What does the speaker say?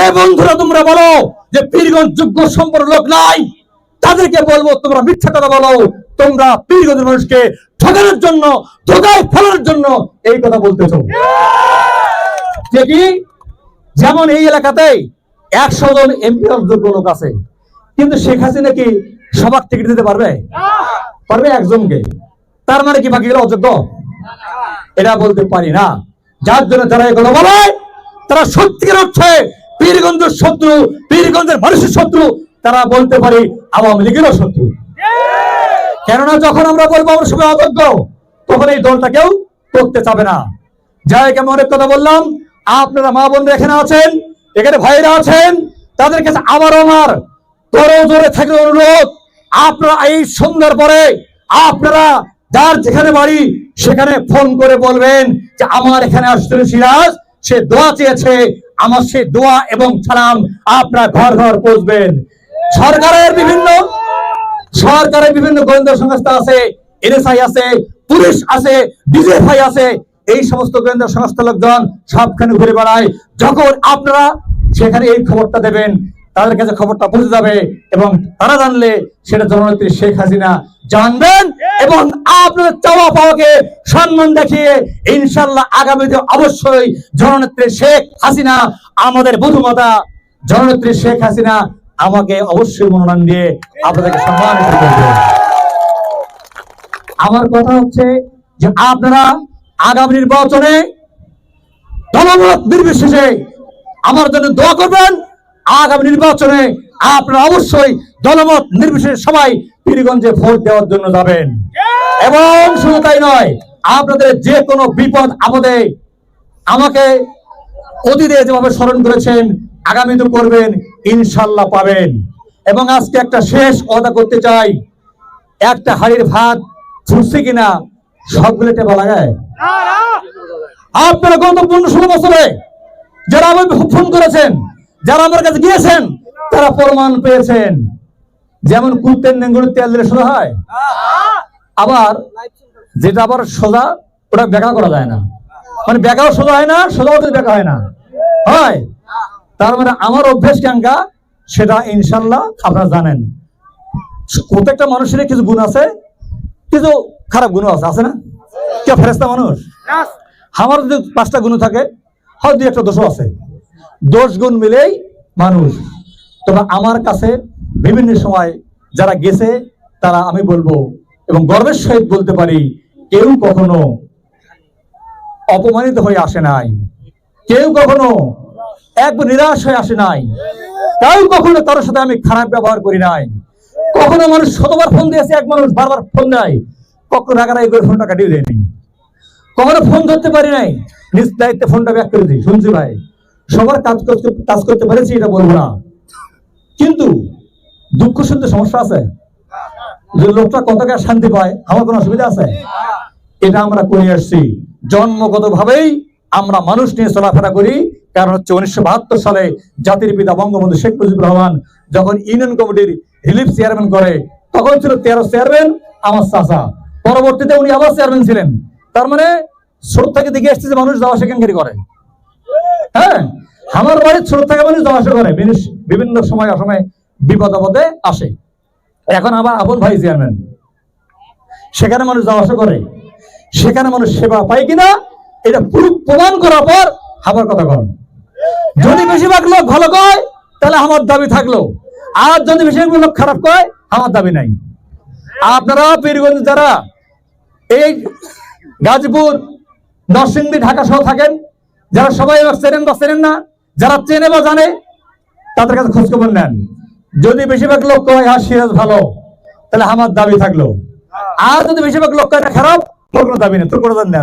যে বন্ধুরা, তোমরা বলো যে পীরগঞ্জ যোগ্য সম্পর্ক লোক নাই। তাদেরকে বলব, তোমরা মিথ্যা কথা বলো। তোমরা পীরগঞ্জের মানুষকে ঠকানোর জন্য, ধোকায় ফেলার জন্য এই কথা বলতেছো। যে যেমন এই এলাকাতে একশো জন এমপি যোগ্য লোক আছে। কিন্তু শেখ হাসিনা কি সবার টিকিট দিতে পারবে? পারবে একজনকে। তার মানে কি বাকি বাকিগুলো অযোগ্য? এটা বলতে পারি না। যার জন্য যারা এগুলো বলে, তারা সত্যিকার অর্থে পীরগঞ্জের শত্রু, পীরগঞ্জের মানুষের শত্রু, তারা বলতে পারি আওয়ামী লীগেরও শত্রু। কেননা যখন আমরা বলব আমরা সবাই অযোগ্য তখন এই দলটা কেউ করতে চাবে না। যাই আমি অনেক কথা বললাম। আপনারা মা বোনরা এখানে আছেন, এখানে ভাইরা আছেন, তাদের কাছে আবার আমার তোর জোরে থাকলে অনুরোধ। আপনারা এই সন্ধ্যার পরে আপনারা যার যেখানে বাড়ি সেখানে ফোন করে বলবেন যে, আমার এখানে আসছিল সিরাজ, সে দোয়া চেয়েছে আমার সেই দোয়া এবং সালাম আপনারা ঘর ঘর পৌঁছবেন। সরকারের বিভিন্ন সরকারের বিভিন্ন গোয়েন্দা সংস্থা আছে, এনএসআই আছে, পুলিশ আছে, ডিজিএফআই আছে, এই সমস্ত গোয়েন্দা সংস্থা লোকজন সবখানে ঘুরে বেড়ায়। যখন আপনারা সেখানে এই খবরটা দেবেন, তাদের কাছে খবরটা পৌঁছে যাবে এবং তারা জানলে সেটা জননেত্রী শেখ হাসিনা জানবেন এবং আপনাদের চাওয়া পাওয়াকে সম্মান দেখিয়ে ইনশাল্লাহ আগামীতে অবশ্যই জননেত্রী শেখ হাসিনা আমাদের বধুমাতা জননেত্রী শেখ হাসিনা আমাকে অবশ্যই মনোনয়ন দিয়ে আপনাদেরকে সম্মানিত করবে আমার কথা হচ্ছে যে আপনারা আগামী নির্বাচনে দলমত নির্বিশেষে আমার জন্য দোয়া করবেন। আগামী নির্বাচনে আপনারা অবশ্যই দলমত নির্বিশেষে সবাই পীরগঞ্জে ভোট দেওয়ার জন্য যাবেন। এবং শুধু তাই নয় আপনাদের যে কোনো বিপদ আপদে আমাকে অতীতে যেভাবে স্মরণ করেছেন আগামীতে করবেন ইনশাল্লাহ পাবেন। এবং আজকে একটা শেষ কথা করতে চাই একটা হাড়ির ভাত ছুটছে কিনা সবগুলো টেপা লাগায় আপনারা গত পনেরো ষোলো বছরে যারা আমাকে ফোন করেছেন যারা আমার কাছে গিয়েছেন তারা প্রমাণ পেয়েছেন। যেমন কুত্তের নেঙ্গুর তেল দিলে সোজা হয়, আবার যেটা আবার সোজা, ওটা ব্যাখ্যা করা যায় না। মানে ব্যাখ্যাও সোজা হয় না, সোজাও ব্যাখ্যা হয় না। হয়? তার মানে আমার অভ্যেস ক্যাঙ্কা সেটা ইনশাল্লাহ আপনারা জানেন। প্রত্যেকটা মানুষের কিছু গুণ আছে, কিছু খারাপ গুণ আছে আছে না? কেউ ফেরেস্তা মানুষ? আমার যদি পাঁচটা গুণ থাকে, হয় দুই একটা দোষও আছে। দোষ গুণ মিলেই মানুষ। তবে আমার কাছে বিভিন্ন সময় যারা গেছে, তারা আমি বলব এবং গর্বের সহিত বলতে পারি, কেউ কখনো অপমানিত হয়ে আসে নাই। কেউ কখনো একবার নিরাশ হয়ে আসে নাই। কেউ কখনো কারোর সাথে আমি খারাপ ব্যবহার করি নাই। কখনো মানুষ শতবার ফোন দিয়েছে, এক মানুষ বারবার ফোন দেয়। কখনো রাগারাগি করে ফোনটা কাটিয়ে দেয়নি কখনো ফোন ধরতে পারি নাই। নিজ দায়িত্বে ফোনটা ব্যাক করে দিই। শুনছি ভাই, সবার কাজ করতে কাজ করতে পেরেছি, এটা বলব না। কিন্তু দুঃখ শুনতে সমস্যা আছে? যে লোকটা কত টাকা শান্তি পায়? আমার কোনো অসুবিধা আছে? এটা আমরা করে আসছি। জন্মগত ভাবেই আমরা মানুষ নিয়ে চলাফেরা করি। কারণ হচ্ছে উনিশশো বাহাত্তর সালে জাতির পিতা বঙ্গবন্ধু শেখ মুজিবুর রহমান যখন ইউনিয়ন কমিটির রিলিফ চেয়ারম্যান করে, তখন ছিল তেরো চেয়ারম্যান, আমার চাচা। পরবর্তীতে উনি আবার চেয়ারম্যান ছিলেন। তার মানে ছোট থেকে দিকে এসছে যে মানুষ যাওয়া সেখানকারই করে? হ্যাঁ? আমার বাড়ির ছোট থেকে মানুষ যাওয়া আসা করে। বিভিন্ন সময় অসময় বিপদ আপদে আসে। এখন আবার আপন ভাই চেয়ারম্যান। সেখানে মানুষ যাওয়া আসা করে। সেখানে মানুষ সেবা পায় কিনা, এটা পুরো প্রমাণ করার পর আমার কথা কন যদি বেশিরভাগ লোক ভালো কয়, তাহলে আমার দাবি থাকল। আর যদি বেশিরভাগ লোক খারাপ কয়, আমার দাবি নাই। আপনারা পীরগঞ্জ যারা, এই গাজীপুর, নরসিংদী, ঢাকা সহ থাকেন, যারা সবাই এবার চেনেন বা চেনেন না, যারা চেনে বা জানে, তাদের কাছে খোঁজ খবর নেন। যদি বেশিরভাগ লোক কয় হ্যাঁ সিরাজ ভালো, তাহলে আমার দাবি থাকল আর যদি বেশিরভাগ লোক কয় খারাপ, তোর কোনো দাবি নেই, তোর কোনো দাবি নেই।